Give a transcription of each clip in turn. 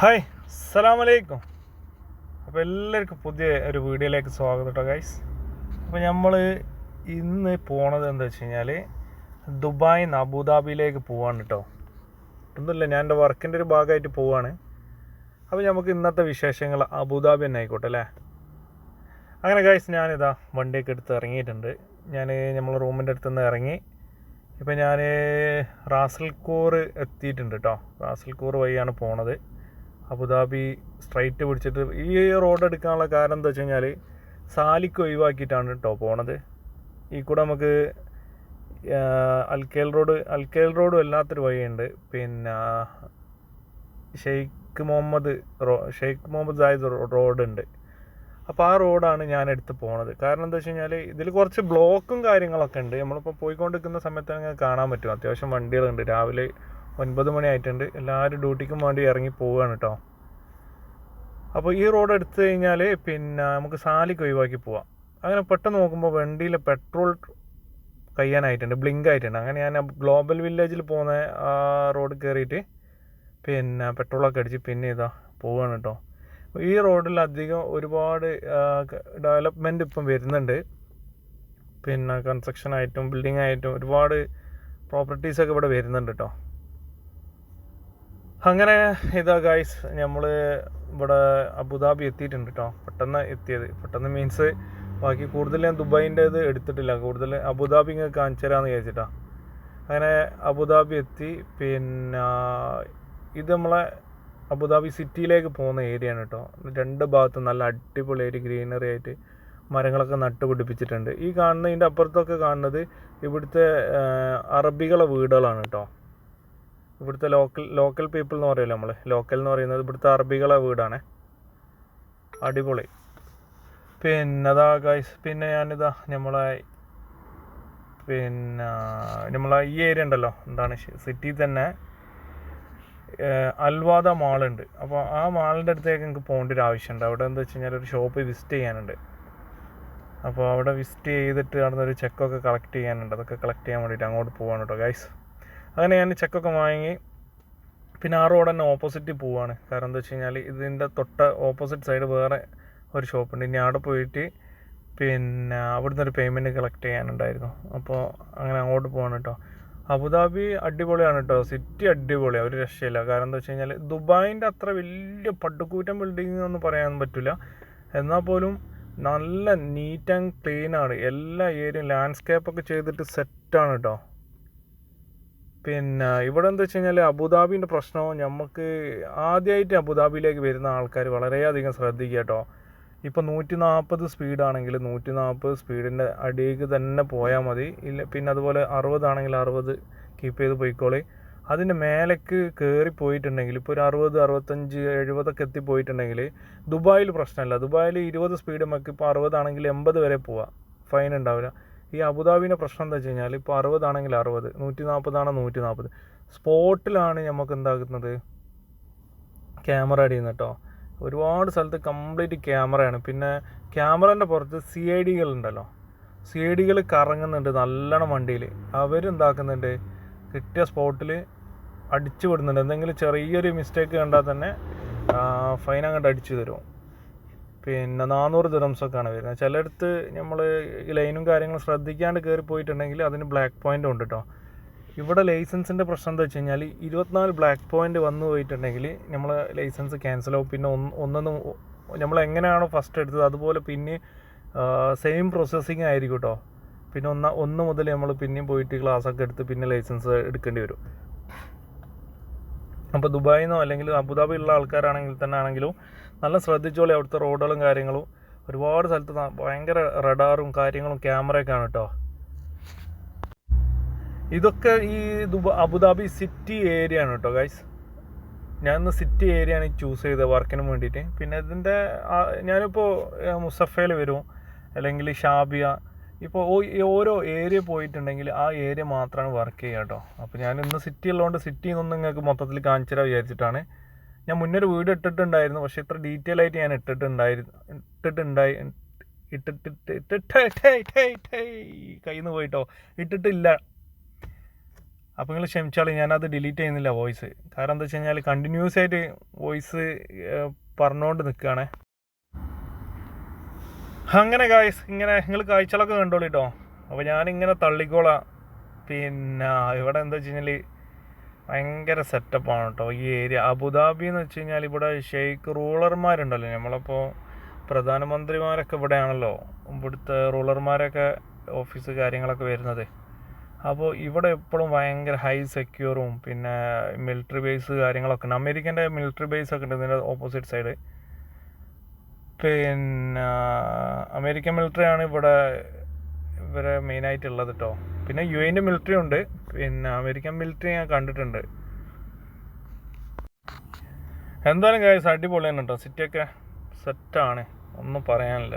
Hi സലാം അലൈക്കും അപ്പോൾ എല്ലാവർക്കും പുതിയ ഒരു വീഡിയോയിലേക്ക് സ്വാഗതം കേട്ടോ ഗൈസ് അപ്പോൾ നമ്മൾ ഇന്ന് പോണത് എന്താ വെച്ച് കഴിഞ്ഞാൽ നിന്ന് അബുദാബിയിലേക്ക് പോവാണ് കേട്ടോ ഒന്നുമില്ല ഞാൻ എന്റെ വർക്കിന്റെ ഒരു ഭാഗമായിട്ട് പോവാണ്. അപ്പോൾ നമുക്ക് ഇന്നത്തെ വിശേഷങ്ങൾ അബുദാബി തന്നെ ആയിക്കോട്ടെ അല്ലേ? അങ്ങനെ ഗൈസ് ഞാനിതാ വണ്ടിയൊക്കെ എടുത്ത് ഇറങ്ങിയിട്ടുണ്ട്. ഞാൻ നമ്മൾ റൂമിന്റെ അടുത്ത് നിന്ന് ഇറങ്ങി. ഇപ്പോൾ ഞാൻ റാസൽക്കൂർ എത്തിയിട്ടുണ്ട് കേട്ടോ റാസൽക്കൂർ വഴിയാണ് പോണത്. അബുദാബി സ്ട്രൈറ്റ് പിടിച്ചിട്ട് ഈ റോഡ് എടുക്കാനുള്ള കാരണം എന്താ വെച്ച് കഴിഞ്ഞാൽ സാലിക്ക് ഒഴിവാക്കിയിട്ടാണ് കേട്ടോ പോണത്. ഈ കൂടെ നമുക്ക് അൽക്കേൽ റോഡ് അൽക്കേൽ റോഡും അല്ലാത്തൊരു വഴിയുണ്ട്. പിന്നെ ഷെയ്ഖ് മുഹമ്മദ് റോ ഷെയ്ഖ് മുഹമ്മദ് സായിദ് റോഡ് ഉണ്ട്. അപ്പോൾ ആ റോഡാണ് ഞാൻ എടുത്ത് പോണത്. കാരണം എന്താ വെച്ച് കഴിഞ്ഞാൽ ഇതിൽ കുറച്ച് ബ്ലോക്കും കാര്യങ്ങളൊക്കെ ഉണ്ട്. നമ്മളിപ്പോൾ പോയിക്കൊണ്ടിരിക്കുന്ന സമയത്ത് നിങ്ങൾക്ക് കാണാൻ പറ്റും. അത്യാവശ്യം വണ്ടികളുണ്ട്. രാവിലെ ഒൻപത് മണിയായിട്ടുണ്ട് എല്ലാവരും ഡ്യൂട്ടിക്കും വേണ്ടി ഇറങ്ങി പോവുകയാണ് കേട്ടോ അപ്പോൾ ഈ റോഡ് എടുത്തു കഴിഞ്ഞാൽ പിന്നെ നമുക്ക് സാലിക്ക് ഒഴിവാക്കി പോവാം. അങ്ങനെ പെട്ടെന്ന് നോക്കുമ്പോൾ വണ്ടിയിൽ പെട്രോൾ കഴിയാനായിട്ടുണ്ട് ബ്ലിങ്ക് ആയിട്ടുണ്ട്. അങ്ങനെ ഞാൻ ഗ്ലോബൽ വില്ലേജിൽ പോകുന്ന ആ റോഡ് കയറിയിട്ട് പിന്നെ പെട്രോളൊക്കെ അടിച്ച് പിന്നെ ഇതാ പോവുകയാണ് കേട്ടോ ഈ റോഡിൽ അധികം ഒരുപാട് ഡെവലപ്മെന്റ് ഇപ്പം വരുന്നുണ്ട്. പിന്നെ കൺസ്ട്രക്ഷൻ ആയിട്ടും ബിൽഡിംഗ് ആയിട്ടും ഒരുപാട് പ്രോപ്പർട്ടീസൊക്കെ ഇവിടെ വരുന്നുണ്ട് കേട്ടോ അങ്ങനെ ഇതാ ഗായ്സ് നമ്മൾ ഇവിടെ അബുദാബി എത്തിയിട്ടുണ്ട് കേട്ടോ പെട്ടെന്ന് എത്തിയത്. പെട്ടെന്ന് മീൻസ് ബാക്കി കൂടുതൽ ഞാൻ ദുബായിന്റെ ഇത് എടുത്തിട്ടില്ല. കൂടുതൽ അബുദാബി ഇങ്ങനെ കാണിച്ചു തരാമെന്ന് വിചാരിച്ചിട്ടാ. അങ്ങനെ അബുദാബി എത്തി. പിന്നെ ഇത് നമ്മളെ അബുദാബി സിറ്റിയിലേക്ക് പോകുന്ന ഏരിയയാണ് കേട്ടോ രണ്ട് ഭാഗത്തും നല്ല അടിപൊളി ഒരു ഗ്രീനറി ആയിട്ട് മരങ്ങളൊക്കെ നട്ടുപിടിപ്പിച്ചിട്ടുണ്ട് ഈ കാണുന്നതിന്റെ അപ്പുറത്തൊക്കെ കാണുന്നത് ഇവിടുത്തെ അറബികളെ വീടുകളാണ് കേട്ടോ ഇവിടുത്തെ ലോക്കൽ ലോക്കൽ പീപ്പിൾ എന്ന് പറയുമല്ലോ നമ്മൾ ലോക്കൽ എന്ന് പറയുന്നത് ഇവിടുത്തെ അറബികളെ വീടാണ്. അടിപൊളി. പിന്നെ അതാ ഗൈസ് പിന്നെ ഞാനിതാ നമ്മളെ പിന്നെ നമ്മളെ ഈ ഏരിയ ഉണ്ടല്ലോ എന്താണ് സിറ്റി തന്നെ അൽവാദ മാളുണ്ട് അപ്പോൾ ആ മാളിന്റെ അടുത്തേക്ക് എനിക്ക് പോകേണ്ട ഒരു ആവശ്യമുണ്ട്. അവിടെ എന്താ വെച്ച് കഴിഞ്ഞാൽ ഒരു ഷോപ്പ് വിസിറ്റ് ചെയ്യാനുണ്ട്. അപ്പോൾ അവിടെ വിസിറ്റ് ചെയ്തിട്ട് ഒരു ചെക്കൊക്കെ കളക്ട് ചെയ്യാനുണ്ട്. അതൊക്കെ കളക്ട് ചെയ്യാൻ വേണ്ടിയിട്ട് അങ്ങോട്ട് പോവാണ് കേട്ടോ ഗൈസ് അങ്ങനെ ഞാൻ ചെക്കൊക്കെ വാങ്ങി. പിന്നെ ആ റോഡ് തന്നെ ഓപ്പോസിറ്റ് പോവാണ്. കാരണം എന്താ വെച്ച് കഴിഞ്ഞാൽ ഇതിന്റെ തൊട്ട ഓപ്പോസിറ്റ് സൈഡ് വേറെ ഒരു ഷോപ്പുണ്ട് ഇനി അവിടെ പോയിട്ട് പിന്നെ അവിടുന്ന് ഒരു പേയ്മെന്റ് കളക്ട് ചെയ്യാനുണ്ടായിരുന്നു. അപ്പോൾ അങ്ങനെ അങ്ങോട്ട് പോവാണ് കേട്ടോ അബുദാബി അടിപൊളിയാണ് കേട്ടോ സിറ്റി അടിപൊളിയാണ് ഒരു രക്ഷയില്ല. കാരണം എന്താ വെച്ച് കഴിഞ്ഞാൽ ദുബായിന്റെ അത്ര വലിയ പട്ടുകൂറ്റം ബിൽഡിംഗ് ഒന്നും പറയാൻ പറ്റില്ല എന്നാൽ പോലും നല്ല നീറ്റ് ആൻഡ് ക്ലീൻ ആണ്. എല്ലാ ഏരിയയും ലാൻഡ്സ്കേപ്പൊക്കെ ചെയ്തിട്ട് സെറ്റാണ് കേട്ടോ പിന്നെ ഇവിടെ എന്താ വെച്ച് കഴിഞ്ഞാൽ അബുദാബിന്റെ പ്രശ്നം നമുക്ക് ആദ്യമായിട്ട് അബുദാബിയിലേക്ക് വരുന്ന ആൾക്കാർ വളരെയധികം ശ്രദ്ധിക്കുക കേട്ടോ. ഇപ്പോൾ നൂറ്റി നാൽപ്പത് സ്പീഡാണെങ്കിൽ നൂറ്റി നാൽപ്പത് സ്പീഡിന്റെ അടിയിലേക്ക് തന്നെ പോയാൽ മതി. ഇല്ല പിന്നെ അതുപോലെ അറുപതാണെങ്കിൽ അറുപത് കീപ്പ് ചെയ്ത് പോയിക്കോളി. അതിന്റെ മേലേക്ക് കയറി പോയിട്ടുണ്ടെങ്കിൽ ഇപ്പോൾ ഒരു അറുപത് അറുപത്തഞ്ച് എഴുപതൊക്കെ എത്തിപ്പോയിട്ടുണ്ടെങ്കിൽ ദുബായിൽ പ്രശ്നമില്ല. ദുബായിൽ ഇരുപത് സ്പീഡ് നമുക്ക് ഇപ്പോൾ അറുപതാണെങ്കിൽ എൺപത് വരെ പോവാം. ഫൈൻ ഉണ്ടാവില്ല. ഈ അബുദാബിന്റെ പ്രശ്നം എന്താ വെച്ച് കഴിഞ്ഞാൽ ഇപ്പോൾ അറുപതാണെങ്കിൽ അറുപത് നൂറ്റി നാൽപ്പതാണ് നൂറ്റി നാൽപ്പത് സ്പോട്ടിലാണ് നമുക്ക് എന്താക്കുന്നത് ക്യാമറ അടിയുന്നത് കേട്ടോ ഒരുപാട് സ്ഥലത്ത് കംപ്ലീറ്റ് ക്യാമറയാണ്. പിന്നെ ക്യാമറേന്റെ പുറത്ത് സി ഐ ഡികൾ ഉണ്ടല്ലോ. സി ഐ ഡികൾ കറങ്ങുന്നുണ്ട് നല്ലോണം വണ്ടിയിൽ അവരെന്താക്കുന്നുണ്ട് കിട്ടിയ സ്പോട്ടിൽ അടിച്ചു വിടുന്നുണ്ട്. എന്തെങ്കിലും ചെറിയൊരു മിസ്റ്റേക്ക് കണ്ടാൽ തന്നെ ഫൈൻ അങ്ങോട്ട് അടിച്ചു തരും. പിന്നെ നാനൂറ് ദിറംസൊക്കെയാണ് വരുന്നത്. ചിലയിടത്ത് നമ്മൾ ലൈനും കാര്യങ്ങളും ശ്രദ്ധിക്കാണ്ട് കയറി പോയിട്ടുണ്ടെങ്കിൽ അതിന് ബ്ലാക്ക് പോയിന്റ് ഉണ്ട് കേട്ടോ ഇവിടെ ലൈസൻസിന്റെ പ്രശ്നം എന്താ വെച്ച് കഴിഞ്ഞാൽ ഇരുപത്തിനാല് ബ്ലാക്ക് പോയിന്റ് വന്നു പോയിട്ടുണ്ടെങ്കിൽ നമ്മൾ ലൈസൻസ് ക്യാൻസൽ ആവും. പിന്നെ ഒന്ന് ഒന്നൊന്ന് നമ്മൾ എങ്ങനെയാണോ ഫസ്റ്റ് എടുത്തത് അതുപോലെ പിന്നെ സെയിം പ്രോസസ്സിങ് ആയിരിക്കും കേട്ടോ പിന്നെ ഒന്ന് ഒന്ന് മുതൽ നമ്മൾ പിന്നെയും പോയിട്ട് ക്ലാസ്സൊക്കെ എടുത്ത് പിന്നെ ലൈസൻസ് എടുക്കേണ്ടി വരും. അപ്പോൾ ദുബായിൽ നിന്നോ അല്ലെങ്കിൽ അബുദാബി ഉള്ള ആൾക്കാരാണെങ്കിൽ തന്നെ ആണെങ്കിലും നല്ല ശ്രദ്ധിച്ചോളി അവിടുത്തെ റോഡുകളും കാര്യങ്ങളും. ഒരുപാട് സ്ഥലത്ത് ഭയങ്കര റഡാറും കാര്യങ്ങളും ക്യാമറയൊക്കെ ആണ് കേട്ടോ. ഇതൊക്കെ ഈ ദുബ അബുദാബി സിറ്റി ഏരിയ ആണ് കേട്ടോ ഗൈസ് ഞാൻ ഇന്ന് സിറ്റി ഏരിയ ആണ് ചൂസ് ചെയ്തത് വർക്കിന് വേണ്ടിയിട്ട്. പിന്നെ ഇതിന്റെ ഞാനിപ്പോൾ മുസഫയിൽ വരും. അല്ലെങ്കിൽ ഷാബിയ. ഇപ്പോൾ ഓരോ ഏരിയ പോയിട്ടുണ്ടെങ്കിൽ ആ ഏരിയ മാത്രമാണ് വർക്ക് ചെയ്യുക കേട്ടോ. അപ്പോൾ ഞാൻ ഇന്ന് സിറ്റി ഉള്ളതുകൊണ്ട് സിറ്റി ഒന്നും നിങ്ങൾക്ക് മൊത്തത്തിൽ കാണിച്ചു തരാൻ വിചാരിച്ചിട്ടാണ്. ഞാൻ മുന്നേ ഒരു വീട് ഇട്ടിട്ടുണ്ടായിരുന്നു. പക്ഷേ ഇത്ര ഡീറ്റെയിൽ ആയിട്ട് ഞാൻ ഇട്ടിട്ടുണ്ടായിരുന്നു. ഇട്ടിട്ടുണ്ടായി ഇട്ടിട്ട് ഇട്ടിട്ട് കയ്യിൽ നിന്ന് പോയിട്ടോ. ഇട്ടിട്ടില്ല. അപ്പോൾ നിങ്ങൾ ക്ഷമിച്ചാളി ഞാനത് ഡിലീറ്റ് ചെയ്യുന്നില്ല വോയിസ് കാരണം എന്താ വെച്ച് കഴിഞ്ഞാൽ കണ്ടിന്യൂസ് ആയിട്ട് വോയിസ് പറഞ്ഞുകൊണ്ട് നിൽക്കുകയാണ് അങ്ങനെ കായ്സ് ഇങ്ങനെ നിങ്ങൾ കാഴ്ചകളൊക്കെ കണ്ടോളൂ കേട്ടോ അപ്പോൾ ഞാനിങ്ങനെ തള്ളിക്കോളാം. പിന്നെ ഇവിടെ എന്താ വെച്ച് കഴിഞ്ഞാൽ ഭയങ്കര സെറ്റപ്പാണ് കേട്ടോ ഈ ഏരിയ. അബുദാബി എന്ന് വെച്ച് കഴിഞ്ഞാൽ ഇവിടെ ഷെയ്ഖ് റൂളർമാരുണ്ടല്ലോ നമ്മളിപ്പോൾ പ്രധാനമന്ത്രിമാരൊക്കെ ഇവിടെയാണല്ലോ. ഇവിടുത്തെ റൂളർമാരൊക്കെ ഓഫീസ് കാര്യങ്ങളൊക്കെ വരുന്നത്. അപ്പോൾ ഇവിടെ എപ്പോഴും ഭയങ്കര ഹൈ സെക്യൂറും പിന്നെ മിലിറ്ററി ബേസ് കാര്യങ്ങളൊക്കെ ഉണ്ട്. അമേരിക്കന്റെ മിലിറ്ററി ബേസ് ഒക്കെ ഉണ്ട് ഇതിന്റെ ഓപ്പോസിറ്റ് സൈഡ് പിന്നെ അമേരിക്കൻ മിലിറ്ററി ആണ് ഇവിടെ ഇവരെ മെയിനായിട്ടുള്ളത് കേട്ടോ പിന്നെ യു എന്റെ മിലിറ്ററി ഉണ്ട്. പിന്നെ അമേരിക്കൻ മിലിറ്ററി ഞാൻ കണ്ടിട്ടുണ്ട്. എന്തായാലും കാര്യം അടിപൊളി തന്നെ കേട്ടോ സിറ്റിയൊക്കെ സെറ്റാണ് ഒന്നും പറയാനില്ല.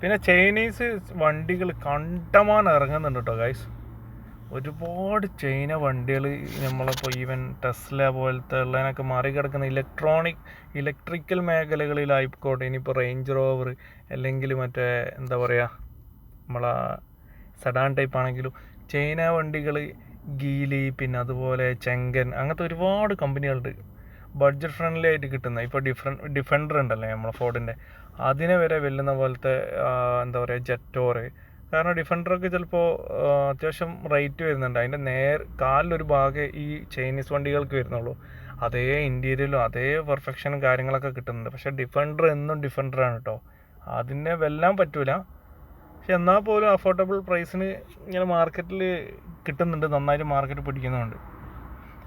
പിന്നെ ചൈനീസ് വണ്ടികൾ കണ്ടമാൻ ഇറങ്ങുന്നുണ്ട് കേട്ടോ ഗൈസ് ഒരുപാട് ചൈന വണ്ടികൾ നമ്മളിപ്പോൾ ഈവൻ ടെസ്ല പോലത്തെ ഉള്ളതിനൊക്കെ മറികടക്കുന്ന ഇലക്ട്രോണിക് ഇലക്ട്രിക്കൽ മേഖലകളിലായിക്കോട്ടെ. ഇനിയിപ്പോൾ റേഞ്ച് റോവർ അല്ലെങ്കിൽ മറ്റേ എന്താ പറയുക നമ്മളെ സെഡാൻ ടൈപ്പ് ആണെങ്കിലും ചൈന വണ്ടികൾ ഗീലി പിന്നെ അതുപോലെ ചെങ്കൻ അങ്ങനത്തെ ഒരുപാട് കമ്പനികളുണ്ട്. ബഡ്ജറ്റ് ഫ്രണ്ട്ലി ആയിട്ട് കിട്ടുന്ന ഇപ്പോൾ ഡിഫറൻ ഡിഫൻഡർ ഉണ്ടല്ലോ നമ്മളെ ഫോർഡിന്റെ അതിനെ വരെ വെല്ലുന്ന പോലത്തെ എന്താ പറയുക ജെറ്റോറ് കാരണം ഡിഫൻഡറൊക്കെ ചിലപ്പോൾ അത്യാവശ്യം റേറ്റ് വരുന്നുണ്ട്. അതിന്റെ നേർ കാലിലൊരു ഭാഗം ഈ ചൈനീസ് വണ്ടികൾക്ക് വരുന്നുള്ളൂ. അതേ ഇന്റീരിയലും അതേ പെർഫെക്ഷനും കാര്യങ്ങളൊക്കെ കിട്ടുന്നുണ്ട്. പക്ഷേ ഡിഫൻഡർ എന്നും ഡിഫൻഡറാണ് കേട്ടോ അതിനെ വെല്ലാൻ പറ്റൂല. പക്ഷെ എന്നാൽ പോലും അഫോർഡബിൾ പ്രൈസിന് ഇങ്ങനെ മാർക്കറ്റിൽ കിട്ടുന്നുണ്ട്. നന്നായിട്ട് മാർക്കറ്റ് പിടിക്കുന്നുണ്ട്.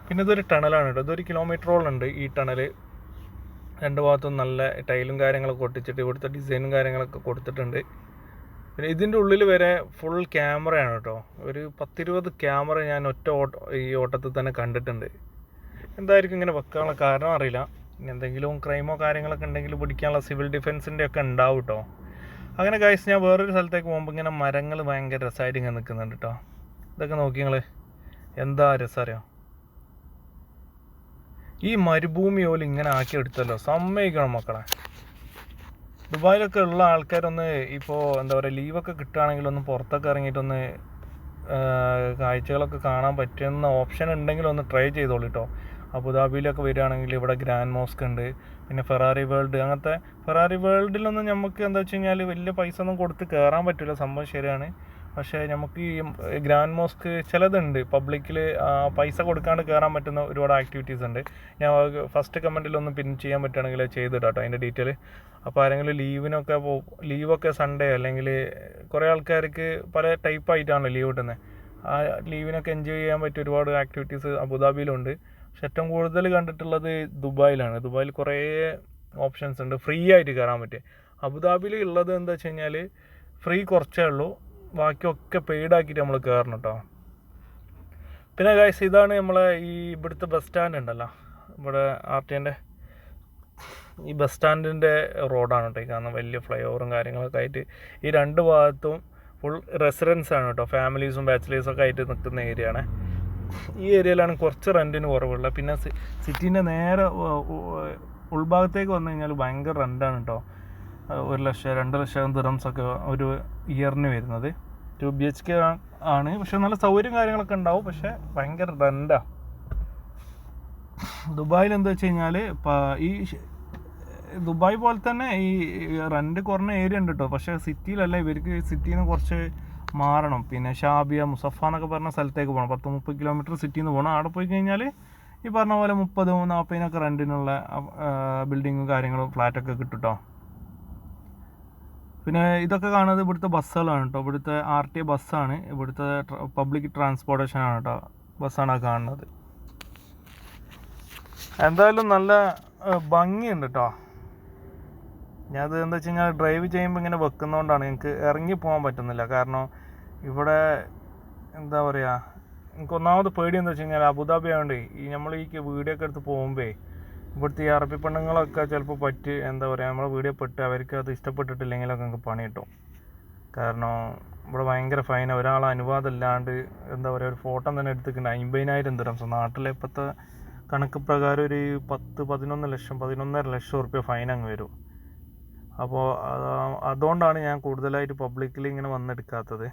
പിന്നെ ഇതൊരു ടണലാണ് കേട്ടോ. ഇതൊരു കിലോമീറ്ററോളം ഉണ്ട് ഈ ടണൽ രണ്ട് ഭാഗത്തും നല്ല ടൈലും കാര്യങ്ങളൊക്കെ ഒട്ടിച്ചിട്ട് ഇവിടുത്തെ ഡിസൈനും കാര്യങ്ങളൊക്കെ കൊടുത്തിട്ടുണ്ട്. പിന്നെ ഇതിന്റെ ഉള്ളിൽ വരെ ഫുൾ ക്യാമറയാണ് കേട്ടോ. ഒരു പത്തിരുപത് ക്യാമറ ഞാൻ ഒറ്റ ഓട്ട ഈ ഓട്ടത്തിൽ തന്നെ കണ്ടിട്ടുണ്ട്. എന്തായിരിക്കും ഇങ്ങനെ വെക്കാനുള്ള കാരണം അറിയില്ല. എന്തെങ്കിലും ക്രൈമോ കാര്യങ്ങളൊക്കെ ഉണ്ടെങ്കിൽ പിടിക്കാനുള്ള സിവിൽ ഡിഫൻസിന്റെ ഒക്കെ ഉണ്ടാവും കേട്ടോ. അങ്ങനെ ഗൈസ് ഞാൻ വേറൊരു സ്ഥലത്തേക്ക് പോകുമ്പോൾ ഇങ്ങനെ മരങ്ങൾ ഭയങ്കര രസമായിട്ട് ഇങ്ങനെ നിൽക്കുന്നുണ്ട് കേട്ടോ ഇതൊക്കെ നോക്കി നിങ്ങൾ എന്താ രസം അറിയാം ഈ മരുഭൂമി പോലും ഇങ്ങനെ ആക്കിയെടുത്തല്ലോ. സമ്മതിക്കണം മക്കളെ. ദുബായിലൊക്കെ ഉള്ള ആൾക്കാരൊന്ന് ഇപ്പോൾ എന്താ പറയുക ലീവൊക്കെ കിട്ടുകയാണെങ്കിൽ ഒന്ന് പുറത്തൊക്കെ ഇറങ്ങിയിട്ടൊന്ന് കാഴ്ചകളൊക്കെ കാണാൻ പറ്റുന്ന ഓപ്ഷൻ ഉണ്ടെങ്കിൽ ഒന്ന് ട്രൈ ചെയ്തോളൂ കേട്ടോ അബുദാബിയിലൊക്കെ വരികയാണെങ്കിൽ ഇവിടെ ഗ്രാൻഡ് മോസ്ക് ഉണ്ട് പിന്നെ ഫെറാറി വേൾഡ് അങ്ങനത്തെ ഫെറാറി വേൾഡിലൊന്നും നമുക്ക് എന്താ വെച്ച് കഴിഞ്ഞാൽ വലിയ പൈസ ഒന്നും കൊടുത്ത് കയറാൻ പറ്റില്ല സംഭവം ശരിയാണ്. പക്ഷേ നമുക്ക് ഈ ഗ്രാൻഡ് മോസ്ക് ചിലതുണ്ട് പബ്ലിക്കിൽ പൈസ കൊടുക്കാണ്ട് കയറാൻ പറ്റുന്ന ഒരുപാട് ആക്ടിവിറ്റീസ് ഉണ്ട്. ഞാൻ ഫസ്റ്റ് കമന്റിൽ ഒന്ന് പിൻ ചെയ്യാൻ പറ്റുകയാണെങ്കിൽ ചെയ്തിടാം കേട്ടോ അതിന്റെ ഡീറ്റെയിൽ അപ്പോൾ ആരെങ്കിലും ലീവിനൊക്കെ പോ ലീവൊക്കെ സൺഡേ അല്ലെങ്കിൽ കുറേ ആൾക്കാർക്ക് പല ടൈപ്പ് ആയിട്ടാണല്ലോ ലീവ് കിട്ടുന്നത്. ആ ലീവിനൊക്കെ എൻജോയ് ചെയ്യാൻ പറ്റിയ ഒരുപാട് ആക്ടിവിറ്റീസ് അബുദാബിയിലുണ്ട്. പക്ഷെ ഏറ്റവും കൂടുതൽ കണ്ടിട്ടുള്ളത് ദുബായിലാണ്. ദുബായിൽ കുറേ ഓപ്ഷൻസ് ഉണ്ട്. ഫ്രീ ആയിട്ട് കയറാൻ പറ്റും അബുദാബിയിൽ ഉള്ളത് എന്താ വെച്ച് കഴിഞ്ഞാൽ ഫ്രീ കുറച്ചേ ഉള്ളൂ. ബാക്കിയൊക്കെ പെയ്ഡ് ആക്കിയിട്ട് നമ്മൾ കയറണം കേട്ടോ പിന്നെ ഗൈസ് ഇതാണ് നമ്മളെ ഈ ഇവിടുത്തെ ബസ് സ്റ്റാൻഡ് ഉണ്ടല്ലോ. ഇവിടെ ആർ ടി എന്റെ ഈ ബസ് സ്റ്റാൻഡിന്റെ റോഡാണ് കേട്ടോ കാരണം വലിയ ഫ്ലൈ ഓവറും കാര്യങ്ങളൊക്കെ ആയിട്ട് ഈ രണ്ട് ഭാഗത്തും ഫുൾ റെസിഡൻസ് ആണ് കേട്ടോ ഫാമിലീസും ബാച്ചിലേഴ്സും ഒക്കെ ആയിട്ട് നിൽക്കുന്ന ഏരിയ ഈ ഏരിയയിലാണ് കുറച്ച് റെന്റിന് കുറവുള്ളത്. പിന്നെ സിറ്റീന്റെ നേരെ ഉൾഭാഗത്തേക്ക് വന്നു കഴിഞ്ഞാൽ ഭയങ്കര റെന്റാണ് കേട്ടോ ഒരു ലക്ഷം രണ്ട് ലക്ഷം ദിറംസ് ഒക്കെ ഒരു ഇയറിന് വരുന്നത്. ടു ബി എച്ച് കെ ആണ്. പക്ഷെ നല്ല സൗകര്യം കാര്യങ്ങളൊക്കെ ഉണ്ടാവും. പക്ഷെ ഭയങ്കര റെന്റാണ് ദുബായിൽ എന്താ വെച്ച് കഴിഞ്ഞാൽ ഈ ദുബായ് പോലെ തന്നെ ഈ റെന്റ് കുറഞ്ഞ ഏരിയ ഉണ്ട് കേട്ടോ പക്ഷേ സിറ്റിയിലല്ല ഇവർക്ക് സിറ്റിയിൽ നിന്ന് കുറച്ച് മാറണം. പിന്നെ ഷാബിയ മുസഫ എന്നൊക്കെ പറഞ്ഞ സ്ഥലത്തേക്ക് പോകണം പത്ത് മുപ്പത് കിലോമീറ്റർ സിറ്റിയിൽ നിന്ന് പോകണം അവിടെ പോയി കഴിഞ്ഞാൽ ഈ പറഞ്ഞ പോലെ മുപ്പത് നാൽപ്പതിനൊക്കെ റെന്റിനുള്ള ബിൽഡിങ്ങും കാര്യങ്ങളും ഫ്ലാറ്റൊക്കെ കിട്ടും കേട്ടോ പിന്നെ ഇതൊക്കെ കാണുന്നത് ഇവിടുത്തെ ബസ്സുകളാണ് കേട്ടോ ഇവിടുത്തെ ആർ ടി ബസ്സാണ്. ഇവിടുത്തെ പബ്ലിക് ട്രാൻസ്പോർട്ടേഷൻ ആണ് കേട്ടോ ബസ്സാണ് കാണുന്നത്. എന്തായാലും നല്ല ഭംഗിയുണ്ട് കേട്ടോ ഞാനത് എന്താ വെച്ച് കഴിഞ്ഞാൽ ഡ്രൈവ് ചെയ്യുമ്പോൾ ഇങ്ങനെ വെക്കുന്നതുകൊണ്ടാണ് എനിക്ക് ഇറങ്ങി പോകാൻ പറ്റുന്നില്ല. കാരണം ഇവിടെ എന്താ പറയുക എനിക്ക് ഒന്നാമത് പേടി എന്താ വെച്ച് കഴിഞ്ഞാൽ അബുദാബി ആയതുകൊണ്ട് ഈ നമ്മൾ ഈ വീഡിയോ ഒക്കെ എടുത്ത് പോകുമ്പേ ഇവിടുത്തെ ഈ അറബി പെണ്ണുങ്ങളൊക്കെ ചിലപ്പോൾ പറ്റി എന്താ പറയുക നമ്മളെ വീഡിയോ പെട്ട് അവർക്ക് അത് ഇഷ്ടപ്പെട്ടിട്ടില്ലെങ്കിലൊക്കെ നമുക്ക് പണി കിട്ടും. കാരണം ഇവിടെ ഭയങ്കര ഫൈൻ ഒരാളെ അനുവാദം ഇല്ലാണ്ട് എന്താ പറയുക ഒരു ഫോട്ടോ തന്നെ എടുത്തിട്ടുണ്ട് അമ്പതിനായിരം ദിറംസ്. നാട്ടിലെ ഇപ്പോഴത്തെ കണക്ക് പ്രകാരം ഒരു പത്ത് പതിനൊന്ന് ലക്ഷം പതിനൊന്നര ലക്ഷം ഉറുപ്പ്യ ഫൈൻ അങ്ങ് വരും. അപ്പോൾ അതുകൊണ്ടാണ് ഞാൻ കൂടുതലായിട്ട് പബ്ലിക്കിൽ ഇങ്ങനെ വന്നെടുക്കാത്തത്.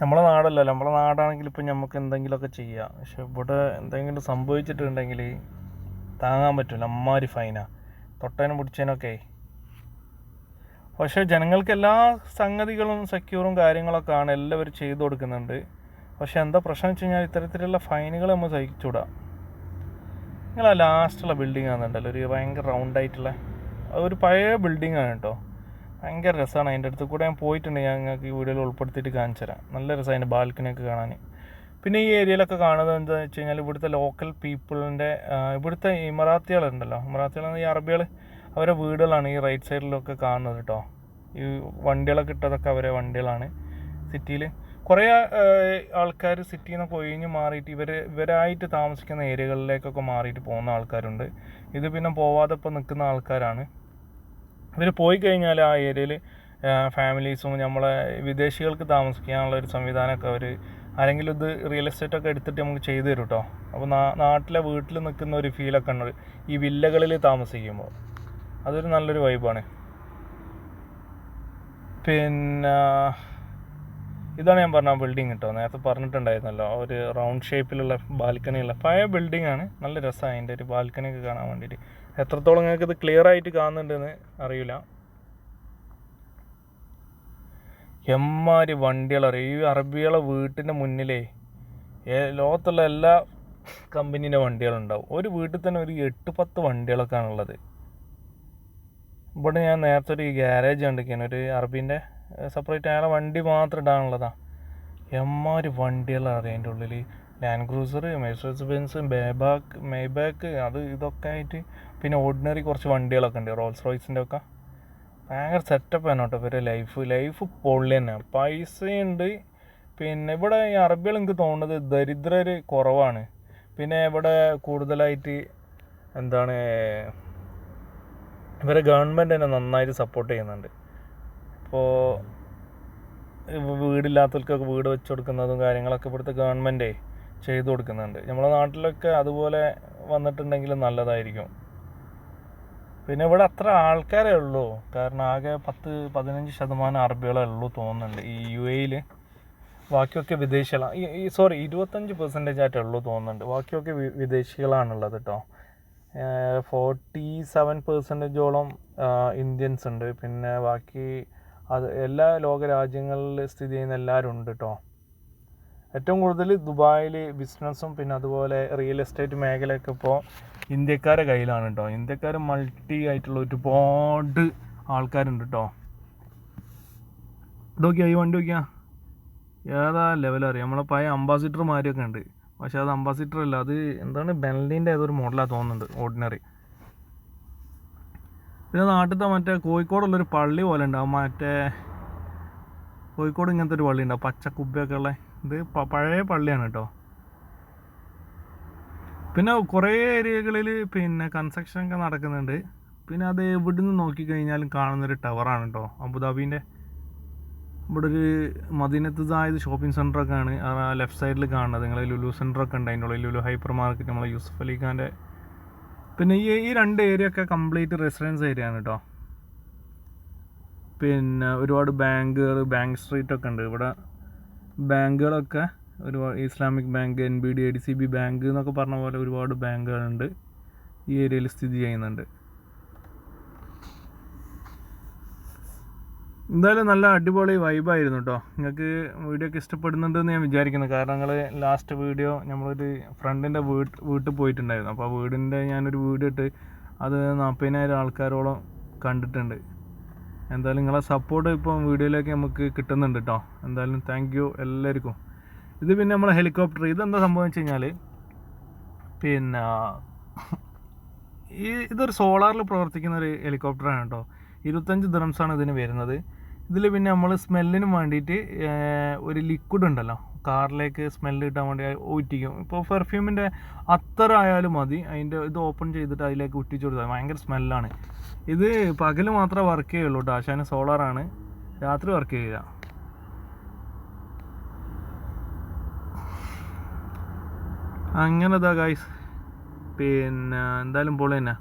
നമ്മളെ നാടല്ലല്ലോ നമ്മളെ നാടാണെങ്കിൽ ഇപ്പം നമുക്ക് എന്തെങ്കിലുമൊക്കെ ചെയ്യാം. പക്ഷെ ഇവിടെ എന്തെങ്കിലും സംഭവിച്ചിട്ടുണ്ടെങ്കിൽ താങ്ങാൻ പറ്റില്ല അമ്മാരി ഫൈനാ തൊട്ടേനും പിടിച്ചതിനൊക്കെ പക്ഷേ ജനങ്ങൾക്ക് എല്ലാ സംഗതികളും സെക്യൂറും കാര്യങ്ങളൊക്കെ ആണ് എല്ലാവരും ചെയ്തു കൊടുക്കുന്നുണ്ട്. പക്ഷെ എന്താ പ്രശ്നം വെച്ച് കഴിഞ്ഞാൽ ഇത്തരത്തിലുള്ള ഫൈനുകൾ നമ്മൾ സഹിച്ചുവിടാം നിങ്ങൾ ആ ലാസ്റ്റുള്ള ബിൽഡിംഗ് ആണെന്നുണ്ടല്ലോ. ഒരു ഭയങ്കര റൗണ്ട് ആയിട്ടുള്ള ഒരു പഴയ ബിൽഡിംഗ് ആണ് കേട്ടോ. ഭയങ്കര രസമാണ് അതിന്റെ അടുത്ത് കൂടെ ഞാൻ പോയിട്ടുണ്ട്. ഞാൻ നിങ്ങൾക്ക് ഈ വീഡിയോയിൽ ഉൾപ്പെടുത്തിയിട്ട് കാണിച്ചു തരാം നല്ല രസമാണ് അതിന്റെ ബാൽക്കണിയൊക്കെ കാണാൻ. പിന്നെ ഈ ഏരിയയിലൊക്കെ കാണുന്നത് എന്താണെന്ന് വെച്ച് കഴിഞ്ഞാൽ ഇവിടുത്തെ ലോക്കൽ പീപ്പിളിന്റെ ഇവിടുത്തെ ഇമറാത്തികളുണ്ടല്ലോ. ഇമറാത്തികൾ ഈ അറബികൾ അവരെ വീടുകളാണ് ഈ റൈറ്റ് സൈഡിലൊക്കെ കാണുന്നത് കേട്ടോ ഈ വണ്ടികളൊക്കെ ഇട്ടതൊക്കെ അവരെ വണ്ടികളാണ് സിറ്റിയിൽ കുറേ ആൾക്കാർ സിറ്റിയിൽ നിന്ന് ഒഴിഞ്ഞ് മാറിയിട്ട് ഇവർ ഇവരായിട്ട് താമസിക്കുന്ന ഏരിയകളിലേക്കൊക്കെ മാറിയിട്ട് പോകുന്ന ആൾക്കാരുണ്ട്. ഇത് പിന്നെ പോവാതെ ഇപ്പോൾ നിൽക്കുന്ന ആൾക്കാരാണ്. ഇവർ പോയി കഴിഞ്ഞാൽ ആ ഏരിയയിൽ ഫാമിലീസും നമ്മളെ വിദേശികൾക്ക് താമസിക്കാനുള്ള ഒരു സംവിധാനമൊക്കെ അവർ ആരെങ്കിലും ഇത് റിയൽ എസ്റ്റേറ്റ് ഒക്കെ എടുത്തിട്ട് നമുക്ക് ചെയ്തു തരും കേട്ടോ അപ്പോൾ നാട്ടിലെ വീട്ടിൽ നിൽക്കുന്ന ഒരു ഫീലൊക്കെ ഉണ്ട് ഈ വില്ലകളിൽ താമസിക്കുമ്പോൾ അതൊരു നല്ലൊരു വൈബാണ് പിന്നെ ഇതാണ് ഞാൻ പറഞ്ഞ ബിൽഡിംഗ് കേട്ടോ നേരത്തെ പറഞ്ഞിട്ടുണ്ടായിരുന്നല്ലോ ഒരു റൗണ്ട് ഷേപ്പിലുള്ള ബാൽക്കണിയുള്ള പഴയ ബിൽഡിംഗ് ആണ്. നല്ല രസമാണ് അതിന്റെ ഒരു ബാൽക്കണി ഒക്കെ കാണാൻ വേണ്ടിയിട്ട്. എത്രത്തോളം നിങ്ങൾക്ക് ഇത് ക്ലിയർ ആയിട്ട് കാണുന്നുണ്ടെന്ന് അറിയില്ല. എമ്മാരി വണ്ടികളറിയും ഈ അറബികളെ വീട്ടിന്റെ മുന്നിലേ ലോകത്തുള്ള എല്ലാ കമ്പനീന്റെ വണ്ടികളുണ്ടാവും. ഒരു വീട്ടിൽ തന്നെ ഒരു എട്ട് പത്ത് വണ്ടികളൊക്കെയാണുള്ളത്. ഇവിടെ ഞാൻ നേരത്തെ ഒരു ഗ്യാരേജ് കണ്ടിരിക്കുകയാണ്. ഒരു അറബീന്റെ സെപ്പറേറ്റ് അയാളെ വണ്ടി മാത്രം ഇടാനുള്ളതാ. എമ്മാര് വണ്ടികളാണ് അറിയാം അതിന്റെ ഉള്ളിൽ ലാൻഡ് ക്രൂസർ മെഴ്സേഴ്സ് ബെൻസ് ബേബാക്ക് മെയ്ബാക്ക് അത് ഇതൊക്കെ ആയിട്ട് പിന്നെ ഓർഡിനറി കുറച്ച് വണ്ടികളൊക്കെ ഉണ്ട്. റോൾസ് റോയ്സിന്റെ ഒക്കെ. ഭയങ്കര സെറ്റപ്പ് ആണ് കേട്ടോ ഇവരുടെ ലൈഫ് ലൈഫ് പൊള്ളി തന്നെ. പൈസയുണ്ട് പിന്നെ ഇവിടെ ഈ അറബികൾ എനിക്ക് തോന്നുന്നത് ദരിദ്രർ കുറവാണ്. പിന്നെ ഇവിടെ കൂടുതലായിട്ട് എന്താണ് ഇവരെ ഗവൺമെന്റ് തന്നെ നന്നായിട്ട് സപ്പോർട്ട് ചെയ്യുന്നുണ്ട്. ഇപ്പോൾ വീടില്ലാത്തവർക്കൊക്കെ വീട് വെച്ച് കൊടുക്കുന്നതും കാര്യങ്ങളൊക്കെ ഇവിടുത്തെ ഗവൺമെന്റേ ചെയ്തു കൊടുക്കുന്നുണ്ട്. നമ്മളെ നാട്ടിലൊക്കെ അതുപോലെ വന്നിട്ടുണ്ടെങ്കിൽ നല്ലതായിരിക്കും. പിന്നെ ഇവിടെ അത്ര ആൾക്കാരേ ഉള്ളൂ. കാരണം ആകെ പത്ത് പതിനഞ്ച് ശതമാനം അറബികളേ ഉള്ളൂ തോന്നുന്നുണ്ട് ഈ യു എയിൽ ബാക്കിയൊക്കെ വിദേശികളാണ് സോറി ഇരുപത്തഞ്ച് പെർസെന്റേജ് ആയിട്ടേ ഉള്ളൂ തോന്നുന്നുണ്ട്. ബാക്കിയൊക്കെ വിദേശികളാണുള്ളത് കേട്ടോ ഫോർട്ടി സെവൻ പെർസെന്റേജോളം ഇന്ത്യൻസ് ഉണ്ട്. പിന്നെ ബാക്കി അത് എല്ലാ ലോക രാജ്യങ്ങളിൽ സ്ഥിതി ചെയ്യുന്ന എല്ലാവരും ഉണ്ട് കേട്ടോ ഏറ്റവും കൂടുതൽ ദുബായിൽ ബിസിനസ്സും പിന്നെ അതുപോലെ റിയൽ എസ്റ്റേറ്റ് മേഖലയൊക്കെ ഇപ്പോൾ ഇന്ത്യക്കാരെ കയ്യിലാണ് കേട്ടോ ഇന്ത്യക്കാർ മൾട്ടി ആയിട്ടുള്ള ഒരുപാട് ആൾക്കാരുണ്ട് കേട്ടോ ഇതൊക്കെയാ ഈ വണ്ടി നോക്കിയാ? ഏതാ ലെവൽ അറിയാം. നമ്മളെ പഴയ അംബാസിഡർമാരൊക്കെ ഉണ്ട്. പക്ഷേ അത് അംബാസിഡർ അല്ല. അത് എന്താണ് ബെൻലിന്റെ ഏതൊരു മോഡലാണ് തോന്നുന്നുണ്ട് ഓർഡിനറി പിന്നെ നാട്ടിലത്തെ മറ്റേ കോഴിക്കോടുള്ളൊരു പള്ളി പോലെ ഉണ്ടാവും മറ്റേ കോഴിക്കോട് ഇങ്ങനത്തെ ഒരു പള്ളി ഉണ്ടാവും പച്ച കുബ്ബയൊക്കെ ഉള്ള ഇത് പഴയ പള്ളിയാണ് കേട്ടോ. പിന്നെ കുറേ ഏരിയകളിൽ പിന്നെ കൺസ്ട്രക്ഷൻ ഒക്കെ നടക്കുന്നുണ്ട്. പിന്നെ അത് എവിടുന്ന് നോക്കിക്കഴിഞ്ഞാലും കാണുന്നൊരു ടവറാണ് കേട്ടോ. അബുദാബീന്റെ ഇവിടെ ഒരു മദീനത്ത് സായത് ഷോപ്പിംഗ് സെന്ററൊക്കെ ആണ്. ലെഫ്റ്റ് സൈഡിൽ കാണുന്നത്. നിങ്ങൾ ലുലു സെന്ററൊക്കെ ഉണ്ട്. അതിന്റെ ഉള്ളിൽ ലുലു ഹൈപ്പർ മാർക്കറ്റ് നമ്മളെ യൂസഫ് അലി ഖാന്റെ പിന്നെ ഈ ഈ രണ്ട് ഏരിയ ഒക്കെ കംപ്ലീറ്റ് റെസിഡൻസ് ഏരിയ ആണ് കേട്ടോ പിന്നെ ഒരുപാട് ബാങ്കുകൾ ബാങ്ക് സ്ട്രീറ്റ് ഒക്കെ ഉണ്ട്. ഇവിടെ ബാങ്കുകളൊക്കെ ഒരുപാട് Islamic bank N B D A D C B bank എന്നൊക്കെ പറഞ്ഞ പോലെ ഒരുപാട് ബാങ്കുകളുണ്ട്. ഈ ഏരിയയിൽ സ്ഥിതി ചെയ്യുന്നുണ്ട്. എന്തായാലും നല്ല അടിപൊളി വൈബായിരുന്നു കേട്ടോ നിങ്ങൾക്ക് വീഡിയോ ഒക്കെ ഇഷ്ടപ്പെടുന്നുണ്ടെന്ന് ഞാൻ വിചാരിക്കുന്നു. കാരണം ഞങ്ങൾ ലാസ്റ്റ് വീഡിയോ നമ്മളൊരു ഫ്രണ്ടിന്റെ വീട്ട് വീട്ടിൽ പോയിട്ടുണ്ടായിരുന്നു. അപ്പോൾ ആ വീടിന്റെ ഞാനൊരു വീഡിയോ ഇട്ട് അത് നാൽപ്പതിനായിരം ആൾക്കാരോളം കണ്ടിട്ടുണ്ട്. എന്തായാലും നിങ്ങളെ സപ്പോർട്ട് ഇപ്പം വീഡിയോയിലേക്ക് നമുക്ക് കിട്ടുന്നുണ്ട് കേട്ടോ എന്തായാലും താങ്ക് യു എല്ലാവർക്കും. ഇത് പിന്നെ നമ്മളെ ഹെലികോപ്റ്റർ ഇതെന്താ സംഭവം വെച്ച് കഴിഞ്ഞാൽ പിന്നെ ഈ ഇതൊരു സോളാറിൽ പ്രവർത്തിക്കുന്ന ഒരു ഹെലികോപ്റ്ററാണ് കേട്ടോ ഇരുപത്തഞ്ച് ദിറംസാണ് ഇതിന് വരുന്നത്. ഇതിൽ പിന്നെ നമ്മൾ സ്മെല്ലിന് വേണ്ടിയിട്ട് ഒരു ലിക്വിഡ് ഉണ്ടല്ലോ. കാറിലേക്ക് സ്മെല്ല് കിട്ടാൻ വേണ്ടി ഊറ്റിക്കും. ഇപ്പോൾ പെർഫ്യൂമിന്റെ അത്ര ആയാലും മതി. അതിന്റെ ഇത് ഓപ്പൺ ചെയ്തിട്ട് അതിലേക്ക് ഉറ്റിച്ചു കൊടുത്താൽ ഭയങ്കര സ്മെല്ലാണ് ഇത് പകൽ മാത്രമേ വർക്ക് ചെയ്യുള്ളൂ കേട്ടോ ആശാന് സോളാറാണ് രാത്രി വർക്ക് ചെയ്യുക അങ്ങനെതാ ഗൈസ് പിന്നെ എന്തായാലും പൊളി തന്നെ.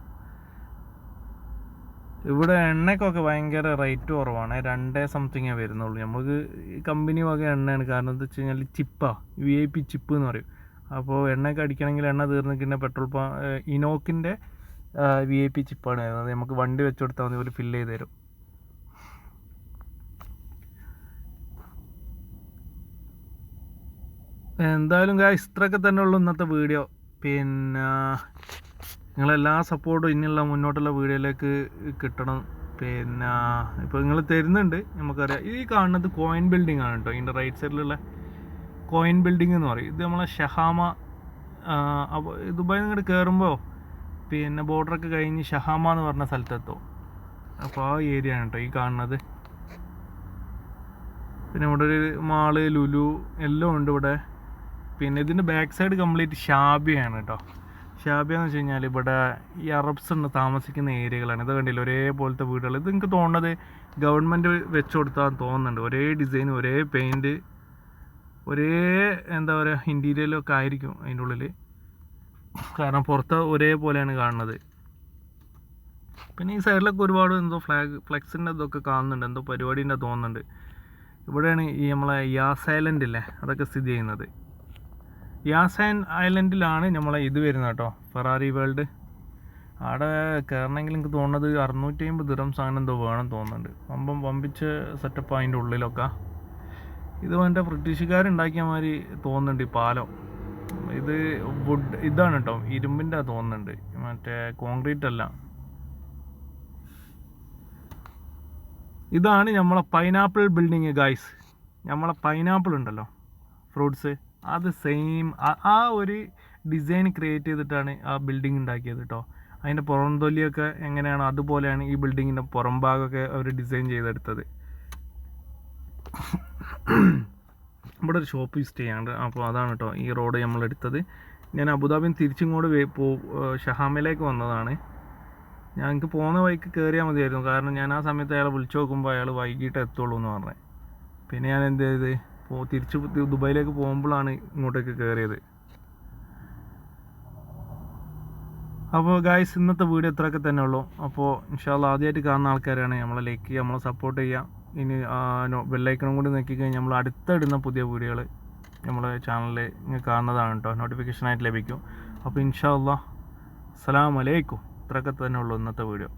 ഇവിടെ എണ്ണയ്ക്കൊക്കെ ഭയങ്കര റേറ്റ് കുറവാണ്. രണ്ടേ സംതിങ്ങേ വരുന്നുള്ളൂ. നമുക്ക് കമ്പനി വക എണ്ണയാണ്. കാരണം എന്താ വെച്ച് കഴിഞ്ഞാൽ ചിപ്പാണ് വി ഐ പി ചിപ്പ് എന്ന് പറയും. അപ്പോൾ എണ്ണയൊക്കെ അടിക്കണമെങ്കിൽ എണ്ണ തീർന്നിട്ടുണ്ടെങ്കിൽ പെട്രോൾ പ ഇനോക്കിന്റെ വി ഐ പി ചിപ്പാണ് വരുന്നത് നമുക്ക് വണ്ടി വെച്ച് കൊടുത്താൽ മതി. ഒരു ഫില്ല് ചെയ്ത് തരും. എന്തായാലും ഇത്രയൊക്കെ തന്നെ ഉള്ളൂ ഇന്നത്തെ വീഡിയോ പിന്നെ നിങ്ങളെല്ലാ സപ്പോർട്ടും ഇനിയുള്ള മുന്നോട്ടുള്ള വീഡിയോയിലേക്ക് കിട്ടണം. പിന്നെ ഇപ്പോൾ നിങ്ങൾ തരുന്നുണ്ട് നമുക്കറിയാം. ഈ കാണുന്നത് കോയിൻ ബിൽഡിംഗ് ആണ് കേട്ടോ ഇതിന്റെ റൈറ്റ് സൈഡിലുള്ള കോയിൻ ബിൽഡിംഗ് എന്ന് പറയും. ഇത് നമ്മളെ ഷഹാമ അപ്പോൾ ദുബായിൽ നിന്ന് ഇങ്ങോട്ട് കയറുമ്പോൾ പിന്നെ ബോർഡറൊക്കെ കഴിഞ്ഞ് ഷഹാമ എന്ന് പറഞ്ഞ സ്ഥലത്തെത്തും. അപ്പോൾ ആ ഏരിയ ആണ് കേട്ടോ ഈ കാണുന്നത്. പിന്നെ ഇവിടെ ഒരു മാൾ ലുലു എല്ലാം ഉണ്ട് ഇവിടെ. പിന്നെ ഇതിന്റെ ബാക്ക് സൈഡ് കംപ്ലീറ്റ് ഷാബിയാണ് കേട്ടോ ഷാബിയ എന്ന് വെച്ച് കഴിഞ്ഞാൽ ഇവിടെ ഈ അറബ്സ് ഉണ്ട് താമസിക്കുന്ന ഏരിയകളാണ്. ഇത് കണ്ടില്ല? ഒരേപോലത്തെ വീടുകൾ ഇത് എനിക്ക് തോന്നുന്നത് ഗവൺമെന്റ് വെച്ച് കൊടുത്താൽ തോന്നുന്നുണ്ട്. ഒരേ ഡിസൈൻ ഒരേ പെയിന്റ് ഒരേ എന്താ പറയുക ഇന്റീരിയലൊക്കെ ആയിരിക്കും അതിന്റെ ഉള്ളിൽ കാരണം പുറത്ത് ഒരേപോലെയാണ് കാണുന്നത്. പിന്നെ ഈ സൈഡിലൊക്കെ ഒരുപാട് എന്തോ ഫ്ലാഗ് ഫ്ലെക്സിന്റെ ഇതൊക്കെ കാണുന്നുണ്ട്. എന്തോ പരിപാടീന്റെ തോന്നുന്നുണ്ട്. ഇവിടെയാണ് ഈ നമ്മളെ യാ സൈലന്റ് ഇല്ലേ? അതൊക്കെ സ്ഥിതി ചെയ്യുന്നത്. യാസൈൻ ഐലൻഡിലാണ് നമ്മളെ ഇത് വരുന്നത് കേട്ടോ ഫെറാറി വേൾഡ്. അവിടെ കയറണമെങ്കിൽ എനിക്ക് തോന്നുന്നത് അറുന്നൂറ്റി അമ്പത് ദിറംസ് അങ്ങനെ എന്തോ വേണം തോന്നുന്നുണ്ട്. വമ്പം വമ്പിച്ച് സെറ്റപ്പ് അതിന്റെ ഉള്ളിലൊക്കെ. ഇത് മറ്റേ ബ്രിട്ടീഷുകാരുണ്ടാക്കിയ മാതിരി തോന്നുന്നുണ്ട് ഈ പാലം. ഇത് വുഡ് ഇതാണ് കേട്ടോ ഇരുമ്പിന്റെ തോന്നുന്നുണ്ട്. മറ്റേ കോൺക്രീറ്റ് അല്ല. ഇതാണ് നമ്മളെ പൈനാപ്പിൾ ബിൽഡിങ് ഗൈസ് നമ്മളെ പൈനാപ്പിൾ ഉണ്ടല്ലോ ഫ്രൂട്ട്സ് അത് സെയിം ആ ഒരു ഡിസൈൻ ക്രിയേറ്റ് ചെയ്തിട്ടാണ് ആ ബിൽഡിംഗ് ഉണ്ടാക്കിയത് കേട്ടോ അതിന്റെ പുറംതൊലിയൊക്കെ എങ്ങനെയാണോ അതുപോലെയാണ് ഈ ബിൽഡിങ്ങിന്റെ പുറം ഭാഗമൊക്കെ അവർ ഡിസൈൻ ചെയ്തെടുത്തത്. ഇവിടെ ഒരു ഷോപ്പ് വിസിറ്റ് ചെയ്യാണ്ട് അപ്പോൾ അതാണ് കേട്ടോ ഈ റോഡ് നമ്മൾ എടുത്തത്. ഞാൻ അബുദാബിൻ തിരിച്ചിങ്ങോട്ട് പോ ഷഹാമയിലേക്ക് വന്നതാണ്. ഞാൻ എനിക്ക് പോകുന്ന വഴിക്ക് കയറിയാൽ മതിയായിരുന്നു. കാരണം ഞാൻ ആ സമയത്ത് അയാളെ വിളിച്ചു നോക്കുമ്പോൾ അയാൾ വൈകിട്ട് എത്തുള്ളൂ എന്ന് പറഞ്ഞത് പിന്നെ ഞാൻ എന്ത് ചെയ്ത്? പോ തിരിച്ച് ദുബായിലേക്ക് പോകുമ്പോഴാണ് ഇങ്ങോട്ടേക്ക് കയറിയത് അപ്പോൾ ഗായ്സ് ഇന്നത്തെ വീഡിയോ ഇത്രയൊക്കെ തന്നെ ഉള്ളൂ. അപ്പോൾ ഇൻഷാല്ല ആദ്യമായിട്ട് കാണുന്ന ആൾക്കാരാണ്. നമ്മളെ ലൈക്ക് ചെയ്യുക നമ്മളെ സപ്പോർട്ട് ചെയ്യുക. ഇനി ബെല്ലൈക്കണം കൂടി നോക്കി കഴിഞ്ഞാൽ നമ്മൾ അടുത്തിടുന്ന പുതിയ വീഡിയോകൾ നമ്മളെ ചാനലിൽ കാണുന്നതാണ് കേട്ടോ നോട്ടിഫിക്കേഷനായിട്ട് ലഭിക്കും. അപ്പോൾ ഇൻഷാ അസ്സാം വലൈക്കും ഇത്രയൊക്കെ തന്നെ ഉള്ളൂ ഇന്നത്തെ വീഡിയോ.